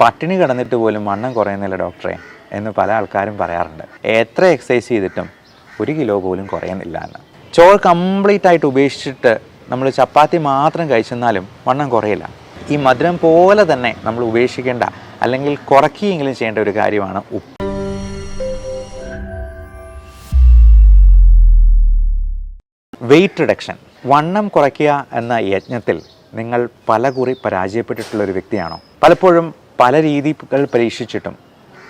പട്ടിണി കിടന്നിട്ട് പോലും വണ്ണം കുറയുന്നില്ല ഡോക്ടറെ എന്ന് പല ആൾക്കാരും പറയാറുണ്ട്. എത്ര എക്സസൈസ് ചെയ്തിട്ടും ഒരു കിലോ പോലും കുറയുന്നില്ല എന്ന്. ചോറ് കംപ്ലീറ്റ് ആയിട്ട് ഉപേക്ഷിച്ചിട്ട് നമ്മൾ ചപ്പാത്തി മാത്രം കഴിച്ചെന്നാലും വണ്ണം കുറയില്ല. ഈ മധുരം പോലെ തന്നെ നമ്മൾ ഉപേക്ഷിക്കേണ്ട അല്ലെങ്കിൽ കുറയ്ക്കുകയെങ്കിലും ചെയ്യേണ്ട ഒരു കാര്യമാണ് ഉപ്പ്. വെയിറ്റ് റിഡക്ഷൻ വണ്ണം കുറയ്ക്കുക എന്ന യജ്ഞത്തിൽ നിങ്ങൾ പല കുറി പരാജയപ്പെട്ടിട്ടുള്ള ഒരു വ്യക്തിയാണോ? പലപ്പോഴും പല രീതികൾ പരീക്ഷിച്ചിട്ടും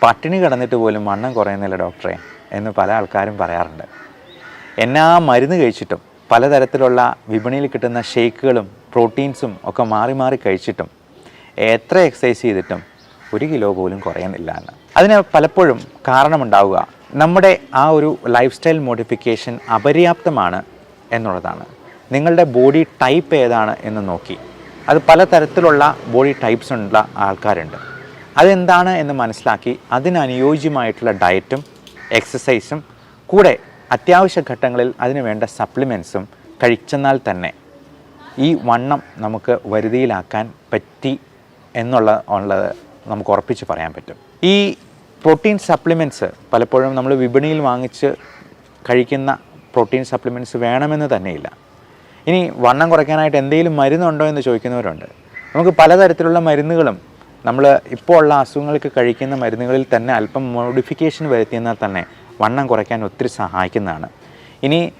പട്ടിണി കിടന്നിട്ട് പോലും വണ്ണം കുറയുന്നില്ല ഡോക്ടറെ എന്ന് പല ആൾക്കാരും പറയാറുണ്ട്. എന്നാ മരുന്ന് കഴിച്ചിട്ടും പലതരത്തിലുള്ള വിപണിയിൽ കിട്ടുന്ന ഷേക്കുകളും പ്രോട്ടീൻസും ഒക്കെ മാറി മാറി കഴിച്ചിട്ടും എത്ര എക്സസൈസ് ചെയ്തിട്ടും ഒരു കിലോ പോലും കുറയുന്നില്ല എന്ന്. അതിന് പലപ്പോഴും കാരണമുണ്ടാവുക നമ്മുടെ ആ ഒരു ലൈഫ് സ്റ്റൈൽ മോഡിഫിക്കേഷൻ അപര്യാപ്തമാണ് എന്നുള്ളതാണ്. നിങ്ങളുടെ ബോഡി ടൈപ്പ് ഏതാണ് എന്ന് നോക്കി അത് പലതരത്തിലുള്ള ബോഡി ടൈപ്സ് ഉള്ള ആൾക്കാരുണ്ട്. അതെന്താണ് എന്ന് മനസ്സിലാക്കി അതിനനുയോജ്യമായിട്ടുള്ള ഡയറ്റും എക്സസൈസും കൂടെ അത്യാവശ്യ ഘട്ടങ്ങളിൽ അതിന് വേണ്ട സപ്ലിമെൻസും കഴിച്ചെന്നാൽ തന്നെ ഈ വണ്ണം നമുക്ക് വരുതിയിലാക്കാൻ പറ്റി എന്നുള്ള ഉള്ളത് നമുക്ക് ഉറപ്പിച്ച് പറയാൻ പറ്റും. ഈ പ്രോട്ടീൻ സപ്ലിമെന്റ്സ് പലപ്പോഴും നമ്മൾ വിപണിയിൽ വാങ്ങിച്ച് കഴിക്കുന്ന പ്രോട്ടീൻ സപ്ലിമെന്റ്സ് വേണമെന്ന് തന്നെയില്ല. ഇനി വണ്ണം കുറയ്ക്കാനായിട്ട് എന്തെങ്കിലും മരുന്നുണ്ടോ എന്ന് ചോദിക്കുന്നവരുണ്ട്. നമുക്ക് പലതരത്തിലുള്ള മരുന്നുകളും നമ്മൾ ഇപ്പോൾ ഉള്ള അസുഖങ്ങൾക്ക് കഴിക്കുന്ന മരുന്നുകളിൽ തന്നെ അല്പം മോഡിഫിക്കേഷൻ വരുത്തിയെന്നാൽ തന്നെ വണ്ണം കുറയ്ക്കാൻ ഒത്തിരി സഹായിക്കുന്നതാണ്. ഇനി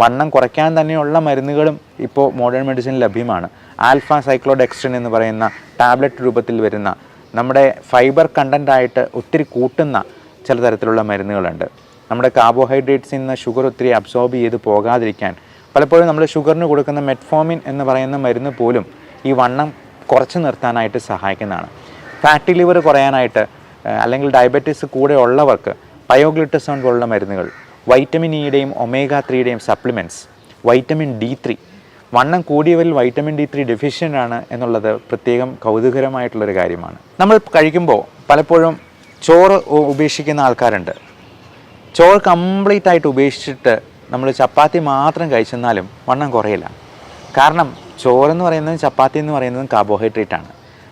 വണ്ണം കുറയ്ക്കാൻ തന്നെയുള്ള മരുന്നുകളും ഇപ്പോൾ മോഡേൺ മെഡിസിൻ ലഭ്യമാണ്. ആൽഫ സൈക്ലോഡെക്സ്ട്രിൻ എന്ന് പറയുന്ന ടാബ്ലറ്റ് രൂപത്തിൽ വരുന്ന നമ്മുടെ ഫൈബർ കണ്ടന്റ് ആയിട്ട് ഒത്തിരി കൂട്ടുന്ന ചില തരത്തിലുള്ള മരുന്നുകളുണ്ട്. നമ്മുടെ കാർബോഹൈഡ്രേറ്റ്സിൽ നിന്ന് ഷുഗർ ഒത്തിരി അബ്സോർബ് ചെയ്ത് പോകാതിരിക്കാൻ പലപ്പോഴും നമ്മൾ ഷുഗറിന് കൊടുക്കുന്ന മെറ്റ്ഫോമിൻ എന്ന് പറയുന്ന മരുന്ന് പോലും ഈ വണ്ണം കുറച്ച് നിർത്താനായിട്ട് സഹായിക്കുന്നതാണ്. ഫാറ്റി ലിവർ കുറയാനായിട്ട് അല്ലെങ്കിൽ ഡയബറ്റീസ് കൂടെ ഉള്ളവർക്ക് പയോഗ്ലിട്ടസോൺ പോലുള്ള മരുന്നുകൾ വൈറ്റമിൻ ഇയുടെയും ഒമേഗ ത്രീയുടെയും സപ്ലിമെന്റ്സ് വൈറ്റമിൻ ഡി ത്രീ. വണ്ണം കൂടിയവരിൽ വൈറ്റമിൻ ഡി ത്രീ ഡെഫിഷ്യന്റ് ആണ് എന്നുള്ളത് പ്രത്യേകം കൗതുകരമായിട്ടുള്ളൊരു കാര്യമാണ്. നമ്മൾ കഴിക്കുമ്പോൾ പലപ്പോഴും ചോറ് ഉപേക്ഷിക്കുന്ന ആൾക്കാരുണ്ട്. ചോറ് കംപ്ലീറ്റ് ആയിട്ട് ഉപേക്ഷിച്ചിട്ട് നമ്മൾ ചപ്പാത്തി മാത്രം കഴിച്ചെന്നാലും വണ്ണം കുറയില്ല. കാരണം ചോറെന്ന് പറയുന്നതും ചപ്പാത്തി എന്ന് പറയുന്നതും കാർബോഹൈഡ്രേറ്റ് ആണ്.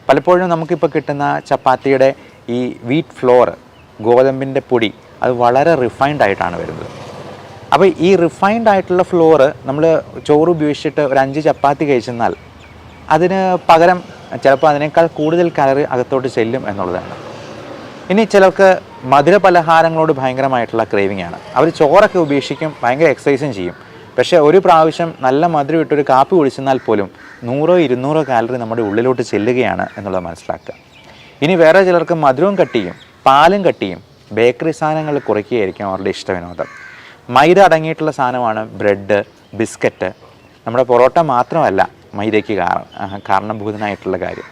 പലപ്പോഴും നമുക്കിപ്പോൾ കിട്ടുന്ന ചപ്പാത്തിയുടെ ഈ വീറ്റ് ഫ്ലോർ ഗോതമ്പിന്റെ പൊടി അത് വളരെ റിഫൈൻഡ് ആയിട്ടാണ് വരുന്നത്. അപ്പോൾ ഈ റിഫൈൻഡ് ആയിട്ടുള്ള ഫ്ലോർ നമ്മൾ ചോറ് ഉപയോഗിച്ചിട്ട് ഒരു അഞ്ച് ചപ്പാത്തി കഴിച്ചെന്നാൽ അതിന് പകരം ചിലപ്പോൾ അതിനേക്കാൾ കൂടുതൽ കലറി അകത്തോട്ട് ചെല്ലും എന്നുള്ളതാണ്. ഇനി ചിലർക്ക് മധുര പലഹാരങ്ങളോട് ഭയങ്കരമായിട്ടുള്ള ക്രേവിംഗ് ആണ്. അവർ ചോറൊക്കെ ഉപേക്ഷിക്കും ഭയങ്കര എക്സസൈസും ചെയ്യും. പക്ഷേ ഒരു പ്രാവശ്യം നല്ല മധുരം ഇട്ടൊരു കാപ്പി കുടിച്ചെന്നാൽ പോലും നൂറോ ഇരുന്നൂറോ കാലറി നമ്മുടെ ഉള്ളിലോട്ട് ചെല്ലുകയാണ് എന്നുള്ളത് മനസ്സിലാക്കുക. ഇനി വേറെ ചിലർക്ക് മധുരവും കട്ടിയും പാലും കട്ടിയും ബേക്കറി സാധനങ്ങൾ കുറയ്ക്കുകയായിരിക്കും അവരുടെ ഇഷ്ടവിനോദം. മൈദ അടങ്ങിയിട്ടുള്ള സാധനമാണ് ബ്രെഡ് ബിസ്ക്കറ്റ് നമ്മുടെ പൊറോട്ട മാത്രമല്ല മൈദയ്ക്ക് കാരണം കാരണഭൂതനായിട്ടുള്ള കാര്യം.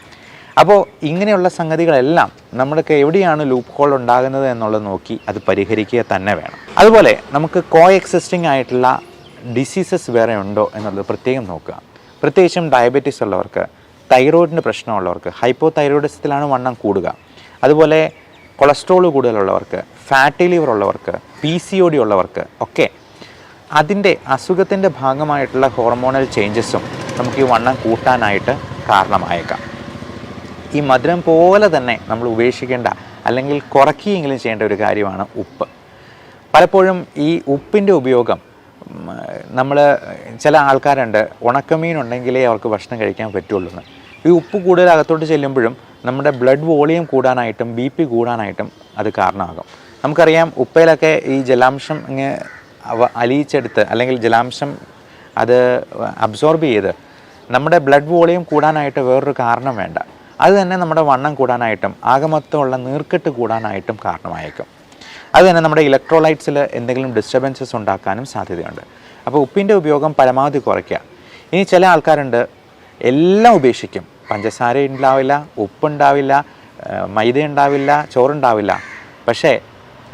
അപ്പോൾ ഇങ്ങനെയുള്ള സംഗതികളെല്ലാം നമ്മൾക്ക് എവിടെയാണ് ലൂപ്പ് ഹോൾ ഉണ്ടാകുന്നത് എന്നുള്ളത് നോക്കി അത് പരിഹരിക്കുക തന്നെ വേണം. അതുപോലെ നമുക്ക് കോ എക്സിസ്റ്റിംഗ് ആയിട്ടുള്ള ഡിസീസസ് വേറെ ഉണ്ടോ എന്നുള്ളത് പ്രത്യേകം നോക്കുക. പ്രത്യേകിച്ചും ഡയബറ്റീസ് ഉള്ളവർക്ക് തൈറോയിഡിന്റെ പ്രശ്നമുള്ളവർക്ക് ഹൈപ്പോ തൈറോയിഡിസത്തിലാണ് വണ്ണം കൂടുക. അതുപോലെ കൊളസ്ട്രോൾ കൂടുതലുള്ളവർക്ക് ഫാറ്റി ലിവർ ഉള്ളവർക്ക് പി സി ഒ ഡി ഉള്ളവർക്ക് ഒക്കെ അതിന്റെ അസുഖത്തിന്റെ ഭാഗമായിട്ടുള്ള ഹോർമോണൽ ചേഞ്ചസും നമുക്ക് ഈ വണ്ണം കൂട്ടാനായിട്ട് കാരണമായേക്കാം. ഈ മധുരം പോലെ തന്നെ നമ്മൾ ഉപേക്ഷിക്കേണ്ട അല്ലെങ്കിൽ കുറയ്ക്കുകയെങ്കിലും ചെയ്യേണ്ട ഒരു കാര്യമാണ് ഉപ്പ്. പലപ്പോഴും ഈ ഉപ്പിന്റെ ഉപയോഗം നമ്മൾ ചില ആൾക്കാരുണ്ട് ഉണക്കമീൻ ഉണ്ടെങ്കിലേ അവർക്ക് ഭക്ഷണം കഴിക്കാൻ പറ്റുള്ളൂ എന്ന്. ഈ ഉപ്പ് കൂടുതൽ അകത്തോട്ട് ചെല്ലുമ്പോഴും നമ്മുടെ ബ്ലഡ് വോളിയം കൂടാനായിട്ടും ബി പി കൂടാനായിട്ടും അത് കാരണമാകും. നമുക്കറിയാം ഉപ്പയിലൊക്കെ ഈ ജലാംശം ഇങ്ങനെ അലിയിച്ചെടുത്ത് അല്ലെങ്കിൽ ജലാംശം അത് അബ്സോർബ് ചെയ്ത് നമ്മുടെ ബ്ലഡ് വോളിയം കൂടാനായിട്ട് വേറൊരു കാരണം വേണ്ട. അത് തന്നെ നമ്മുടെ വണ്ണം കൂടാനായിട്ടും ആകമൊത്തമുള്ള നീർക്കെട്ട് കൂടാനായിട്ടും കാരണമായേക്കും. അത് തന്നെ നമ്മുടെ ഇലക്ട്രോലൈറ്റ്സിൽ എന്തെങ്കിലും ഡിസ്റ്റർബൻസസ് ഉണ്ടാക്കാനും സാധ്യതയുണ്ട്. അപ്പോൾ ഉപ്പിന്റെ ഉപയോഗം പരമാവധി കുറയ്ക്കുക. ഇനി ചില ആൾക്കാരുണ്ട് എല്ലാം ഉപേക്ഷിക്കും. പഞ്ചസാര ഉണ്ടാവില്ല ഉപ്പുണ്ടാവില്ല മൈദ ഉണ്ടാവില്ല ചോറുണ്ടാവില്ല. പക്ഷേ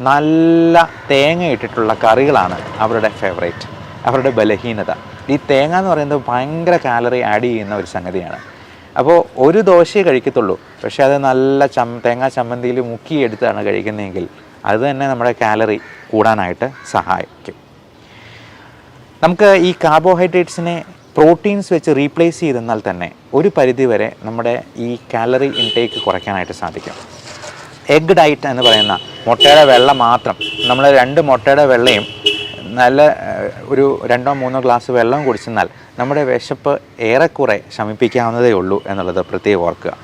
നല്ല തേങ്ങ ഇട്ടിട്ടുള്ള കറികളാണ് അവരുടെ ഫേവറേറ്റ് അവരുടെ ബലഹീനത. ഈ തേങ്ങ എന്ന് പറയുന്നത് ഭയങ്കര കാലറി ആഡ് ചെയ്യുന്ന ഒരു സംഗതിയാണ്. അപ്പോൾ ഒരു ദോശയെ കഴിക്കത്തുള്ളൂ. പക്ഷേ അത് നല്ല ചം തേങ്ങാ ചമ്മന്തിയിൽ മുക്കിയെടുത്താണ് കഴിക്കുന്നതെങ്കിൽ അത് തന്നെ നമ്മുടെ കാലറി കൂടാനായിട്ട് സഹായിക്കും. നമുക്ക് ഈ കാർബോഹൈഡ്രേറ്റ്സിനെ പ്രോട്ടീൻസ് വെച്ച് റീപ്ലേസ് ചെയ്തെന്നാൽ തന്നെ ഒരു പരിധിവരെ നമ്മുടെ ഈ കാലറി ഇൻടേക്ക് കുറയ്ക്കാനായിട്ട് സാധിക്കും. എഗ് ഡയറ്റ് എന്ന് പറയുന്ന മുട്ടയുടെ വെള്ള മാത്രം നമ്മൾ രണ്ട് മുട്ടയുടെ വെള്ളയും നല്ല ഒരു രണ്ടോ മൂന്നോ ഗ്ലാസ് വെള്ളം കുടിച്ചെന്നാൽ നമ്മുടെ വിശപ്പ് ഏറെക്കുറെ ശമിപ്പിക്കാവുന്നതേ ഉള്ളൂ എന്നുള്ളത് പ്രത്യേകം ഓർക്കുക.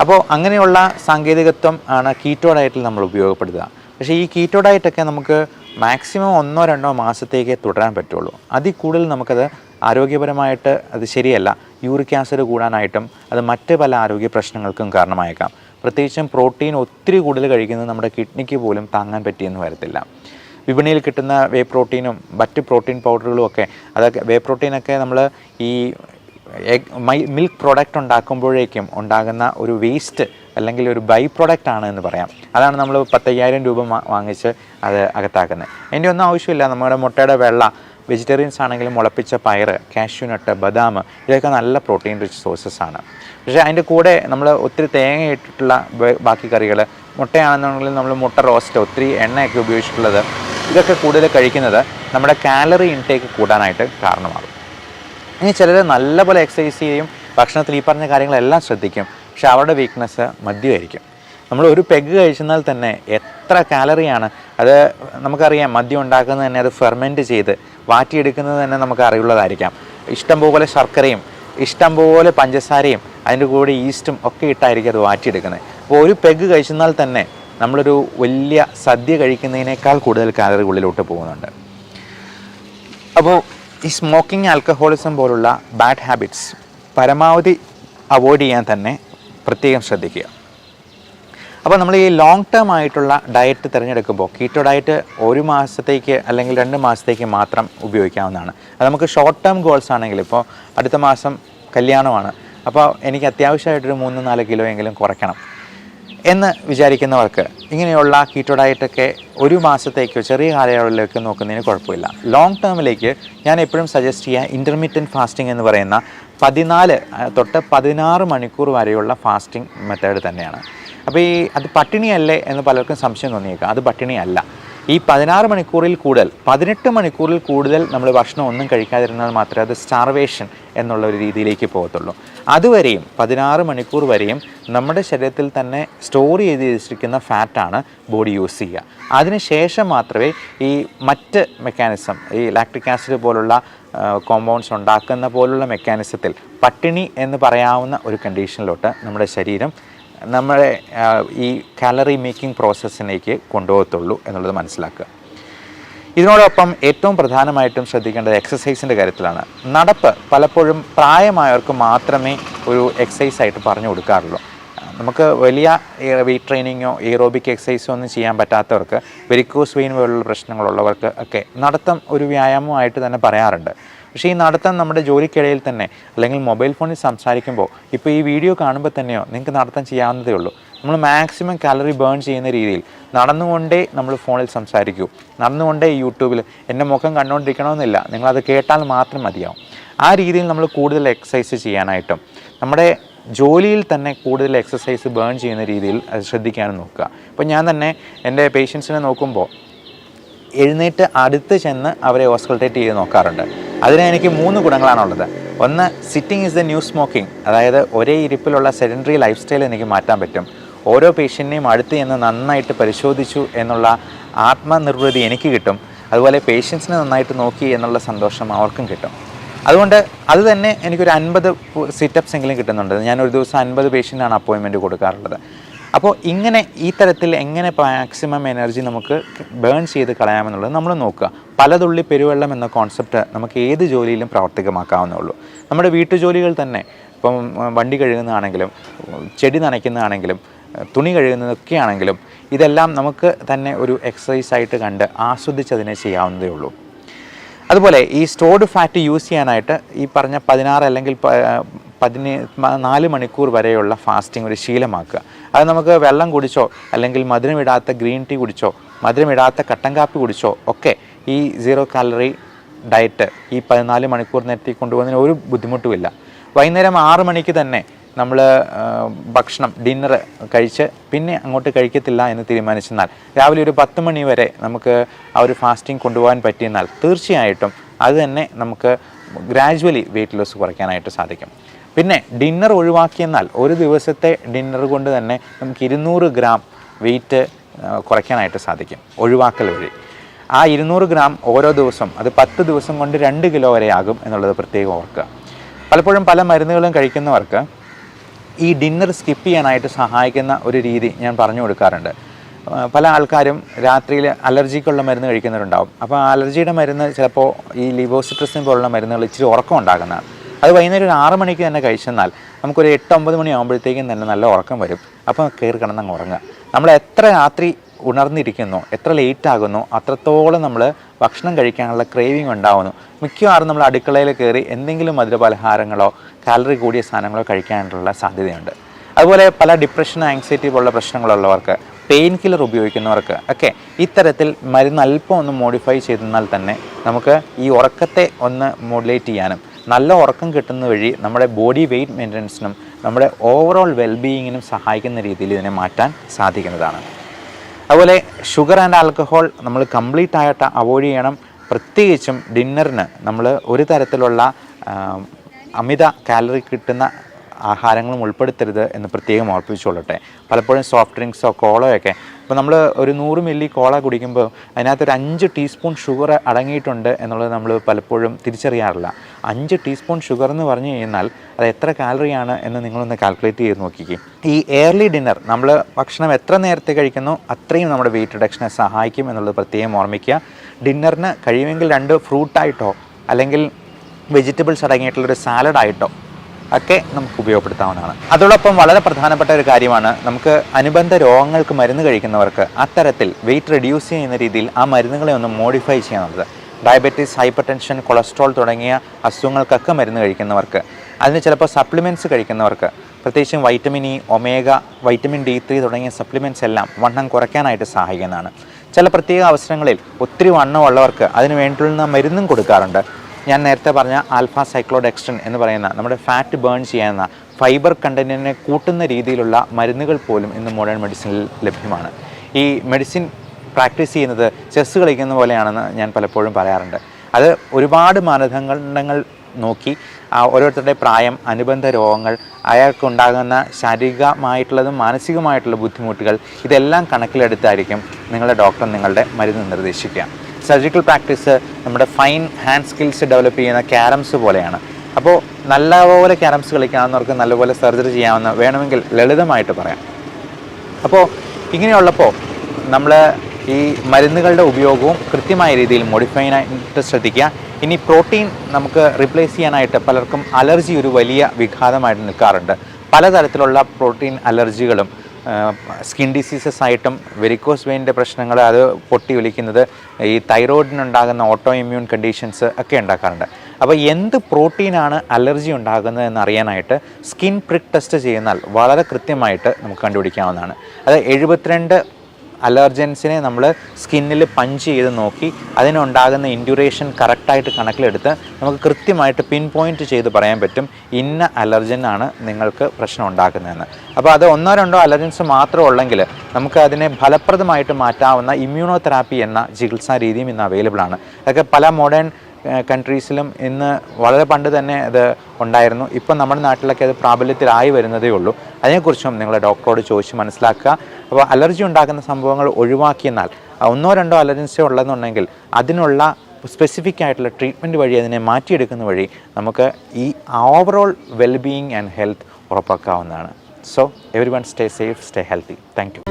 അപ്പോൾ അങ്ങനെയുള്ള സാങ്കേതികത്വം ആണ് കീറ്റോ ഡയറ്റിൽ നമ്മൾ ഉപയോഗപ്പെടുത്തുക. പക്ഷേ ഈ കീറ്റോ ഡയറ്റൊക്കെ നമുക്ക് മാക്സിമം ഒന്നോ രണ്ടോ മാസത്തേക്കേ തുടരാൻ പറ്റുള്ളൂ. അതിൽ കൂടുതൽ നമുക്കത് ആരോഗ്യപരമായിട്ട് അത് ശരിയല്ല. യൂറിക് ആസിഡ് കൂടാനായിട്ടും അത് മറ്റ് പല ആരോഗ്യ പ്രശ്നങ്ങൾക്കും കാരണമായേക്കാം. പ്രത്യേകിച്ചും പ്രോട്ടീൻ ഒത്തിരി കൂടുതൽ കഴിക്കുന്നത് നമ്മുടെ കിഡ്നിക്ക് പോലും താങ്ങാൻ പറ്റിയെന്ന് വരത്തില്ല. വിപണിയിൽ കിട്ടുന്ന വേ പ്രോട്ടീനും മറ്റ് പ്രോട്ടീൻ പൗഡറുകളും ഒക്കെ അതൊക്കെ വേ പ്രോട്ടീനൊക്കെ നമ്മൾ ഈ മൈ മിൽക്ക് പ്രോഡക്റ്റ് ഉണ്ടാക്കുമ്പോഴേക്കും ഉണ്ടാകുന്ന ഒരു വേസ്റ്റ് അല്ലെങ്കിൽ ഒരു ബൈ പ്രോഡക്റ്റ് ആണ് എന്ന് പറയാം. അതാണ് നമ്മൾ പത്തയ്യായിരം രൂപ വാങ്ങിച്ച് അത് അകത്താക്കുന്നത്. അതിന്റെ ഒന്നും ആവശ്യമില്ല. നമ്മുടെ മുട്ടയുടെ വെള്ള വെജിറ്റേറിയൻസ് ആണെങ്കിലും മുളപ്പിച്ച പയർ കാഷ്യൂനട്ട് ബദാം ഇതൊക്കെ നല്ല പ്രോട്ടീൻ റിച്ച് സോഴ്സസ് ആണ്. പക്ഷേ അതിന്റെ കൂടെ നമ്മൾ ഒത്തിരി തേങ്ങ ഇട്ടിട്ടുള്ള ബാക്കി കറികൾ മുട്ടയാണെന്നുണ്ടെങ്കിൽ നമ്മൾ മുട്ട റോസ്റ്റ് ഒത്തിരി എണ്ണയൊക്കെ ഉപയോഗിച്ചിട്ടുള്ളത് ഇതൊക്കെ കൂടുതൽ കഴിക്കുന്നത് നമ്മുടെ കാലറി ഇൻടേക്ക് കൂടാനായിട്ട് കാരണമാകും. ഇനി ചിലർ നല്ലപോലെ എക്സസൈസ് ചെയ്യും ഭക്ഷണത്തിൽ ഈ പറഞ്ഞ കാര്യങ്ങളെല്ലാം ശ്രദ്ധിക്കും പക്ഷെ അവരുടെ വീക്ക്നെസ് മദ്യമായിരിക്കും. നമ്മൾ ഒരു പെഗ് കഴിച്ചെന്നാൽ തന്നെ എത്ര കാലറിയാണ് അത് നമുക്കറിയാം മദ്യം ഉണ്ടാക്കുന്നത് തന്നെ അത് ഫെർമെന്റ് ചെയ്ത് വാറ്റിയെടുക്കുന്നത് തന്നെ നമുക്ക് അറിയുള്ളതായിരിക്കാം ഇഷ്ടംപോലെ ശർക്കരയും ഇഷ്ടംപോലെ പഞ്ചസാരയും അതിന്റെ കൂടെ ഈസ്റ്റും ഒക്കെ ഇട്ടായിരിക്കും അത് വാറ്റിയെടുക്കുന്നത്. അപ്പോൾ ഒരു പെഗ് കഴിച്ചെന്നാൽ തന്നെ നമ്മളൊരു വലിയ സദ്യ കഴിക്കുന്നതിനേക്കാൾ കൂടുതൽ കാലറി ഉള്ളിലോട്ട് പോകുന്നുണ്ട്. അപ്പോൾ ഈ സ്മോക്കിംഗ് ആൽക്കഹോളിസം പോലുള്ള ബാഡ് ഹാബിറ്റ്സ് പരമാവധി അവോയ്ഡ് ചെയ്യാൻ തന്നെ പ്രത്യേകം ശ്രദ്ധിക്കുക. അപ്പോൾ നമ്മൾ ഈ ലോങ് ടേം ആയിട്ടുള്ള ഡയറ്റ് തിരഞ്ഞെടുക്കുമ്പോൾ കീറ്റോ ഡയറ്റ് ഒരു മാസത്തേക്ക് അല്ലെങ്കിൽ രണ്ട് മാസത്തേക്ക് മാത്രം ഉപയോഗിക്കാവുന്നതാണ്. അത് നമുക്ക് ഷോർട്ട് ടേം ഗോൾസ് ആണെങ്കിൽ ഇപ്പോൾ അടുത്ത മാസം കല്യാണമാണ്. അപ്പോൾ എനിക്ക് അത്യാവശ്യമായിട്ടൊരു മൂന്ന് നാല് കിലോ എങ്കിലും കുറയ്ക്കണം. എന്ന് വിചാരിക്കുന്നവർക്ക് ഇങ്ങനെയുള്ള കീറ്റോ ഡയറ്റൊക്കെ ഒരു മാസത്തേക്കോ ചെറിയ കാലയളവിലേക്കോ നോക്കുന്നതിന് കുഴപ്പമില്ല. ലോങ് ടേമിലേക്ക് ഞാൻ എപ്പോഴും സജസ്റ്റ് ചെയ്യുക ഇന്റർമീഡിയന്റ് ഫാസ്റ്റിംഗ് എന്ന് പറയുന്ന പതിനാല് തൊട്ട് പതിനാറ് മണിക്കൂർ വരെയുള്ള ഫാസ്റ്റിംഗ് മെത്തേഡ് തന്നെയാണ്. അപ്പോൾ ഈ അത് പട്ടിണിയല്ലേ എന്ന് പലർക്കും സംശയം തോന്നിയേക്കാം. അത് പട്ടിണിയല്ല. ഈ പതിനാറ് മണിക്കൂറിൽ കൂടുതൽ പതിനെട്ട് മണിക്കൂറിൽ കൂടുതൽ നമ്മൾ ഭക്ഷണം ഒന്നും കഴിക്കാതിരുന്നാൽ മാത്രമേ അത് സ്റ്റാർവേഷൻ എന്നുള്ള ഒരു രീതിയിലേക്ക് പോകത്തുള്ളൂ. അതുവരെയും പതിനാറ് മണിക്കൂർ വരെയും നമ്മുടെ ശരീരത്തിൽ തന്നെ സ്റ്റോർ ചെയ്ത് വെച്ചിരിക്കുന്ന ഫാറ്റാണ് ബോഡി യൂസ് ചെയ്യുക. അതിനുശേഷം മാത്രമേ ഈ മറ്റ് മെക്കാനിസം ഈ ലാക്ടിക് ആസിഡ് പോലുള്ള കോമ്പൗണ്ട്സ് ഉണ്ടാക്കുന്ന പോലുള്ള മെക്കാനിസത്തിൽ പട്ടിണി എന്ന് പറയാവുന്ന ഒരു കണ്ടീഷനിലോട്ട് നമ്മുടെ ശരീരം നമ്മുടെ ഈ കാലറി മേക്കിംഗ് പ്രോസസ്സിലേക്ക് കൊണ്ടുപോകത്തുള്ളൂ എന്നുള്ളത് മനസ്സിലാക്കുക. ഇതിനോടൊപ്പം ഏറ്റവും പ്രധാനമായിട്ടും ശ്രദ്ധിക്കേണ്ടത് എക്സസൈസിന്റെ കാര്യത്തിലാണ്. നടപ്പ് പലപ്പോഴും പ്രായമായവർക്ക് മാത്രമേ ഒരു എക്സസൈസ് ആയിട്ട് പറഞ്ഞു കൊടുക്കാറുള്ളൂ. നമുക്ക് വലിയ വെയിറ്റ് ട്രെയിനിങ്ങോ എയറോബിക് എക്സസൈസോ ഒന്നും ചെയ്യാൻ പറ്റാത്തവർക്ക് വെരിക്കോസ് വെയിൻ പോലുള്ള പ്രശ്നങ്ങളുള്ളവർക്ക് ഒക്കെ നടത്തം ഒരു വ്യായാമമായിട്ട് തന്നെ പറയാറുണ്ട്. പക്ഷേ ഈ നടത്തം നമ്മുടെ ജോലിക്കിടയിൽ തന്നെ അല്ലെങ്കിൽ മൊബൈൽ ഫോണിൽ സംസാരിക്കുമ്പോൾ ഇപ്പോൾ ഈ വീഡിയോ കാണുമ്പോൾ തന്നെയോ നിങ്ങൾക്ക് നടത്തം ചെയ്യാവുന്നതേ ഉള്ളൂ. നമ്മൾ മാക്സിമം കാലറി ബേൺ ചെയ്യുന്ന രീതിയിൽ നടന്നുകൊണ്ടേ നമ്മൾ ഫോണിൽ സംസാരിക്കൂ. നടന്നുകൊണ്ടേ യൂട്യൂബിൽ എന്റെ മുഖം കണ്ടുകൊണ്ടിരിക്കണമെന്നില്ല നിങ്ങളത് കേട്ടാൽ മാത്രം മതിയാവും. ആ രീതിയിൽ നമ്മൾ കൂടുതൽ എക്സസൈസ് ചെയ്യാനായിട്ടും നമ്മുടെ ജോലിയിൽ തന്നെ കൂടുതൽ എക്സസൈസ് ബേൺ ചെയ്യുന്ന രീതിയിൽ അത് ശ്രദ്ധിക്കാനും നോക്കുക. ഇപ്പോൾ ഞാൻ തന്നെ എന്റെ പേഷ്യൻസിനെ നോക്കുമ്പോൾ എഴുന്നേറ്റ് അടുത്ത് ചെന്ന് അവരെ ഓസ്കൾട്ടേറ്റ് ചെയ്ത് നോക്കാറുണ്ട്. അതിന് എനിക്ക് മൂന്ന് ഗുണങ്ങളാണുള്ളത്. ഒന്ന് sitting is the new smoking അതായത് ഒരേ ഇരിപ്പിലുള്ള സെഡന്ററി ലൈഫ് സ്റ്റൈൽ എനിക്ക് മാറ്റാൻ പറ്റും. ഓരോ പേഷ്യന്റിനെയും അടുത്ത് ചെന്ന് നന്നായിട്ട് പരിശോധിച്ചു എന്നുള്ള ആത്മനിർവൃതി എനിക്ക് കിട്ടും. അതുപോലെ പേഷ്യൻസിനെ നന്നായിട്ട് നോക്കി എന്നുള്ള സന്തോഷം അവർക്കും കിട്ടും. അതുകൊണ്ട് അത് തന്നെ എനിക്കൊരു അൻപത് സിറ്റപ്സ് എങ്കിലും കിട്ടുന്നുണ്ട്. ഞാൻ ഒരു ദിവസം അൻപത് പേഷ്യന്റാണ് അപ്പോയിൻമെന്റ് കൊടുക്കാറുള്ളത്. അപ്പോൾ ഇങ്ങനെ ഈ തരത്തിൽ എങ്ങനെ മാക്സിമം എനർജി നമുക്ക് ബേൺ ചെയ്ത് കളയാമെന്നുള്ളത് നമ്മൾ നോക്കുക. പലതുള്ളി പെരുവെള്ളം എന്ന കോൺസെപ്റ്റ് നമുക്ക് ഏത് ജോലിയിലും പ്രാവർത്തികമാക്കാവുന്നുള്ളൂ നമ്മുടെ വീട്ടുജോലികൾ തന്നെ ഇപ്പം വണ്ടി കഴുകുന്നതാണെങ്കിലും ചെടി നനയ്ക്കുന്നതാണെങ്കിലും തുണി കഴുകുന്നതൊക്കെയാണെങ്കിലും ഇതെല്ലാം നമുക്ക് തന്നെ ഒരു എക്സസൈസ് ആയിട്ട് കണ്ട് ആസ്വദിച്ചതിനെ ചെയ്യാവുന്നതേ ഉള്ളൂ. അതുപോലെ ഈ സ്റ്റോർഡ് ഫാറ്റ് യൂസ് ചെയ്യാനായിട്ട് ഈ പറഞ്ഞ പതിനാറ് അല്ലെങ്കിൽ പതിനേ നാല് മണിക്കൂർ വരെയുള്ള ഫാസ്റ്റിംഗ് ഒരു ശീലമാക്കുക. അത് നമുക്ക് വെള്ളം കുടിച്ചോ അല്ലെങ്കിൽ മധുരമിടാത്ത ഗ്രീൻ ടീ കുടിച്ചോ മധുരമിടാത്ത കട്ടൻ കാപ്പി കുടിച്ചോ ഒക്കെ ഈ സീറോ കാലറി ഡയറ്റ് ഈ പതിനാല് മണിക്കൂർ നിരത്തി കൊണ്ടുപോകുന്നതിന് ഒരു ബുദ്ധിമുട്ടുമില്ല. വൈകുന്നേരം ആറ് മണിക്ക് തന്നെ നമ്മൾ ഭക്ഷണം ഡിന്നർ കഴിച്ച് പിന്നെ അങ്ങോട്ട് കഴിക്കത്തില്ല എന്ന് തീരുമാനിച്ചെന്നാൽ രാവിലെ ഒരു പത്ത് മണി വരെ നമുക്ക് ആ ഒരു ഫാസ്റ്റിംഗ് കൊണ്ടുപോകാൻ പറ്റിയെന്നാൽ തീർച്ചയായിട്ടും അത് തന്നെ നമുക്ക് ഗ്രാജുവലി വെയിറ്റ് ലോസ് കുറയ്ക്കാനായിട്ട് സാധിക്കും. പിന്നെ ഡിന്നർ ഒഴിവാക്കിയെന്നാൽ ഒരു ദിവസത്തെ ഡിന്നർ കൊണ്ട് തന്നെ നമുക്ക് ഇരുന്നൂറ് ഗ്രാം വെയിറ്റ് കുറയ്ക്കാനായിട്ട് സാധിക്കും ഒഴിവാക്കൽ വഴി. ആ ഇരുന്നൂറ് ഗ്രാം ഓരോ ദിവസം അത് പത്ത് ദിവസം കൊണ്ട് രണ്ട് കിലോ വരെ ആകും എന്നുള്ളത് പ്രത്യേകം ഓർക്കുക. പലപ്പോഴും പല മരുന്നുകളും കഴിക്കുന്നവർക്ക് ഈ ഡിന്നർ സ്കിപ്പ് ചെയ്യാനായിട്ട് സഹായിക്കുന്ന ഒരു രീതി ഞാൻ പറഞ്ഞു കൊടുക്കാറുണ്ട്. പല ആൾക്കാരും രാത്രിയിൽ അലർജിക്കുള്ള മരുന്ന് കഴിക്കുന്നവരുണ്ടാവും. അപ്പോൾ അലർജിയുടെ മരുന്ന് ചിലപ്പോൾ ഈ ലിബോസിട്രസിൻ പോലുള്ള മരുന്നുകൾ ഇച്ചിരി ഉറക്കം ഉണ്ടാകുന്നതാണ് അത് വൈകുന്നേരം ഒരു ആറ് മണിക്ക് തന്നെ കഴിച്ചെന്നാൽ നമുക്കൊരു എട്ട് ഒമ്പത് മണി ആകുമ്പോഴത്തേക്കും തന്നെ നല്ല ഉറക്കം വരും. അപ്പോൾ കയറി കിടന്നങ്ങ് ഉറങ്ങുക. നമ്മൾ എത്ര രാത്രി ഉണർന്നിരിക്കുന്നു എത്ര ലേറ്റ് ആകുന്നു അത്രത്തോളം നമ്മൾ ഭക്ഷണം കഴിക്കാനുള്ള ക്രേവിങ് ഉണ്ടാവുന്നു. മിക്കവാറും നമ്മൾ അടുക്കളയിൽ കയറി എന്തെങ്കിലും മധുരപലഹാരങ്ങളോ കാലറി കൂടിയ സാധനങ്ങളോ കഴിക്കാനുള്ള സാധ്യതയുണ്ട്. അതുപോലെ പല ഡിപ്രഷൻ ആങ്സൈറ്റി പോലുള്ള പ്രശ്നങ്ങളുള്ളവർക്ക് പെയിൻ കില്ലർ ഉപയോഗിക്കുന്നവർക്ക് ഒക്കെ ഇത്തരത്തിൽ മരുന്ന് അല്പം ഒന്ന് മോഡിഫൈ ചെയ്തെന്നാൽ തന്നെ നമുക്ക് ഈ ഉറക്കത്തെ ഒന്ന് മോഡുലേറ്റ് ചെയ്യാനും നല്ല ഉറക്കം കിട്ടുന്ന വഴി നമ്മുടെ ബോഡി വെയിറ്റ് മെയിന്റനൻസിനും നമ്മുടെ ഓവറോൾ വെൽബീയിങ്ങിനും സഹായിക്കുന്ന രീതിയിൽ ഇതിനെ മാറ്റാൻ സാധിക്കുന്നതാണ്. അതുപോലെ ഷുഗർ ആൻഡ് ആൽക്കഹോൾ നമ്മൾ കംപ്ലീറ്റ് ആയിട്ട് അവോയ്ഡ് ചെയ്യണം. പ്രത്യേകിച്ചും ഡിന്നറിന് നമ്മൾ ഒരു തരത്തിലുള്ള അമിത കാലറി കിട്ടുന്ന ആഹാരങ്ങളും ഉൾപ്പെടുത്തരുത് എന്ന് പ്രത്യേകം ഓർപ്പിച്ചുകൊള്ളട്ടെ. പലപ്പോഴും സോഫ്റ്റ് ഡ്രിങ്ക്സോ കോളയൊക്കെ ഇപ്പോൾ നമ്മൾ ഒരു നൂറ് മില്ലി കോള കുടിക്കുമ്പോൾ അതിനകത്ത് ഒരു അഞ്ച് ടീസ്പൂൺ ഷുഗർ അടങ്ങിയിട്ടുണ്ട് എന്നുള്ളത് നമ്മൾ പലപ്പോഴും തിരിച്ചറിയാറില്ല. അഞ്ച് ടീസ്പൂൺ ഷുഗർ എന്ന് പറഞ്ഞു കഴിഞ്ഞാൽ അത് എത്ര കാലറിയാണ് എന്ന് നിങ്ങളൊന്ന് കാൽക്കുലേറ്റ് ചെയ്ത് നോക്കിക്കേ. ഈ എയർലി ഡിന്നർ നമ്മൾ ഭക്ഷണം എത്ര നേരത്തെ കഴിക്കുന്നു അത്രയും നമ്മുടെ വെയിറ്റ് റിഡക്ഷനെ സഹായിക്കും എന്നുള്ളത് പ്രത്യേകം ഓർമ്മിക്കുക. ഡിന്നറിന് കഴിയുമെങ്കിൽ രണ്ട് ഫ്രൂട്ടായിട്ടോ അല്ലെങ്കിൽ വെജിറ്റബിൾസ് അടങ്ങിയിട്ടുള്ളൊരു സാലഡായിട്ടോ ഒക്കെ നമുക്ക് ഉപയോഗപ്പെടുത്താവുന്നതാണ്. അതോടൊപ്പം വളരെ പ്രധാനപ്പെട്ട ഒരു കാര്യമാണ് നമുക്ക് അനുബന്ധ രോഗങ്ങൾക്ക് മരുന്ന് കഴിക്കുന്നവർക്ക് അത്തരത്തിൽ വെയിറ്റ് റെഡ്യൂസ് ചെയ്യുന്ന രീതിയിൽ ആ മരുന്നുകളെ ഒന്ന് മോഡിഫൈ ചെയ്യാനുള്ളത്. ഡയബറ്റീസ് ഹൈപ്പർ ടെൻഷൻ കൊളസ്ട്രോൾ തുടങ്ങിയ അസുഖങ്ങൾക്കൊക്കെ മരുന്ന് കഴിക്കുന്നവർക്ക് അതിന് ചിലപ്പോൾ സപ്ലിമെന്റ്സ് കഴിക്കുന്നവർക്ക് പ്രത്യേകിച്ചും vitamin E omega vitamin D three തുടങ്ങിയ സപ്ലിമെന്റ്സ് എല്ലാം വണ്ണം കുറയ്ക്കാനായിട്ട് സഹായിക്കുന്നതാണ്. ചില പ്രത്യേക അവസരങ്ങളിൽ ഒത്തിരി വണ്ണമുള്ളവർക്ക് അതിന് വേണ്ടിയുള്ള മരുന്നും കൊടുക്കാറുണ്ട്. ഞാൻ നേരത്തെ പറഞ്ഞ ആൽഫ സൈക്ലോഡെക്സ്ട്രൻ എന്ന് പറയുന്ന നമ്മുടെ ഫാറ്റ് ബേൺ ചെയ്യുന്ന ഫൈബർ കണ്ടന്റിനെ കൂട്ടുന്ന രീതിയിലുള്ള മരുന്നുകൾ പോലും ഇന്ന് മോഡേൺ മെഡിസിനിൽ ലഭ്യമാണ്. ഈ മെഡിസിൻ പ്രാക്ടീസ് ചെയ്യുന്നത് ചെസ് കളിക്കുന്ന പോലെയാണെന്ന് ഞാൻ പലപ്പോഴും പറയാറുണ്ട്. അത് ഒരുപാട് മാനദണ്ഡങ്ങൾ നോക്കി ഓരോരുത്തരുടെ പ്രായം അനുബന്ധ രോഗങ്ങൾ അയാൾക്കുണ്ടാകുന്ന ശാരീരികമായിട്ടുള്ളതും മാനസികമായിട്ടുള്ള ബുദ്ധിമുട്ടുകൾ ഇതെല്ലാം കണക്കിലെടുത്തായിരിക്കും നിങ്ങളുടെ ഡോക്ടർ നിങ്ങളുടെ മരുന്ന് നിർദ്ദേശിക്കുക. സർജിക്കൽ പ്രാക്ടീസ് നമ്മുടെ ഫൈൻ ഹാൻഡ് സ്കിൽസ് ഡെവലപ്പ് ചെയ്യുന്ന ക്യാരംസ് പോലെയാണ്. അപ്പോൾ നല്ലപോലെ ക്യാരംസ് കളിക്കാവുന്നവർക്ക് നല്ലപോലെ സർജറി ചെയ്യാമെന്ന് വേണമെങ്കിൽ ലളിതമായിട്ട് പറയാം. അപ്പോൾ ഇങ്ങനെയുള്ളപ്പോൾ നമ്മൾ ഈ മരുന്നുകളുടെ ഉപയോഗവും കൃത്യമായ രീതിയിൽ മോഡിഫൈ ആയിട്ട് ശ്രദ്ധിക്കുക. ഇനി പ്രോട്ടീൻ നമുക്ക് റീപ്ലേസ് ചെയ്യാനായിട്ട് പലർക്കും അലർജി ഒരു വലിയ വിഘാതമായിട്ട് നിൽക്കാറുണ്ട്. പലതരത്തിലുള്ള പ്രോട്ടീൻ അലർജികളും സ്കിൻ ഡിസീസസ് ആയിട്ടും വെരിക്കോസ് വെയിന്റെ പ്രശ്നങ്ങൾ അത് പൊട്ടി ഒലിക്കുന്നത് ഈ തൈറോയിഡിനുണ്ടാകുന്ന ഓട്ടോ ഇമ്മ്യൂൺ കണ്ടീഷൻസ് ഒക്കെ ഉണ്ടാക്കാറുണ്ട്. അപ്പോൾ എന്ത് പ്രോട്ടീനാണ് അലർജി ഉണ്ടാകുന്നത് എന്നറിയാനായിട്ട് സ്കിൻ പ്രിക് ടെസ്റ്റ് ചെയ്യുന്നാൽ വളരെ കൃത്യമായിട്ട് നമുക്ക് കണ്ടുപിടിക്കാവുന്നതാണ്. അത് എഴുപത്തിരണ്ട് അലർജൻസിനെ നമ്മൾ സ്കിന്നിൽ പഞ്ച് ചെയ്ത് നോക്കി അതിനുണ്ടാകുന്ന ഇൻഡ്യൂറേഷൻ കറക്റ്റായിട്ട് കണക്കിലെടുത്ത് നമുക്ക് കൃത്യമായിട്ട് പിൻ പോയിന്റ് ചെയ്ത് പറയാൻ പറ്റും ഇന്ന അലർജനാണ് നിങ്ങൾക്ക് പ്രശ്നം ഉണ്ടാക്കുന്നതെന്ന്. അപ്പോൾ അത് ഒന്നോ രണ്ടോ അലർജൻസ് മാത്രം ഉള്ളെങ്കിൽ നമുക്ക് അതിനെ ഫലപ്രദമായിട്ട് മാറ്റാവുന്ന ഇമ്മ്യൂണോ തെറാപ്പി എന്ന ചികിത്സാ രീതിയും ഇന്ന് അവൈലബിൾ ആണ് അതൊക്കെ പല മോഡേൺ കൺട്രീസിലും ഇന്ന് വളരെ പണ്ട് തന്നെ അത് ഉണ്ടായിരുന്നു. ഇപ്പം നമ്മുടെ നാട്ടിലൊക്കെ അത് പ്രാബല്യത്തിലായി വരുന്നതേ ഉള്ളൂ. അതിനെക്കുറിച്ചും നിങ്ങളെ ഡോക്ടറോട് ചോദിച്ച് മനസ്സിലാക്കുക. അപ്പോൾ അലർജി ഉണ്ടാക്കുന്ന സംഭവങ്ങൾ ഒഴിവാക്കിയെന്നാൽ ഒന്നോ രണ്ടോ അലർജൻസോ ഉള്ളതെന്നുണ്ടെങ്കിൽ അതിനുള്ള സ്പെസിഫിക് ആയിട്ടുള്ള ട്രീറ്റ്മെന്റ് വഴി അതിനെ മാറ്റിയെടുക്കുന്ന വഴി നമുക്ക് ഈ overall wellbeing and health ഉറപ്പാക്കാവുന്നതാണ്. So every one stay safe stay healthy thank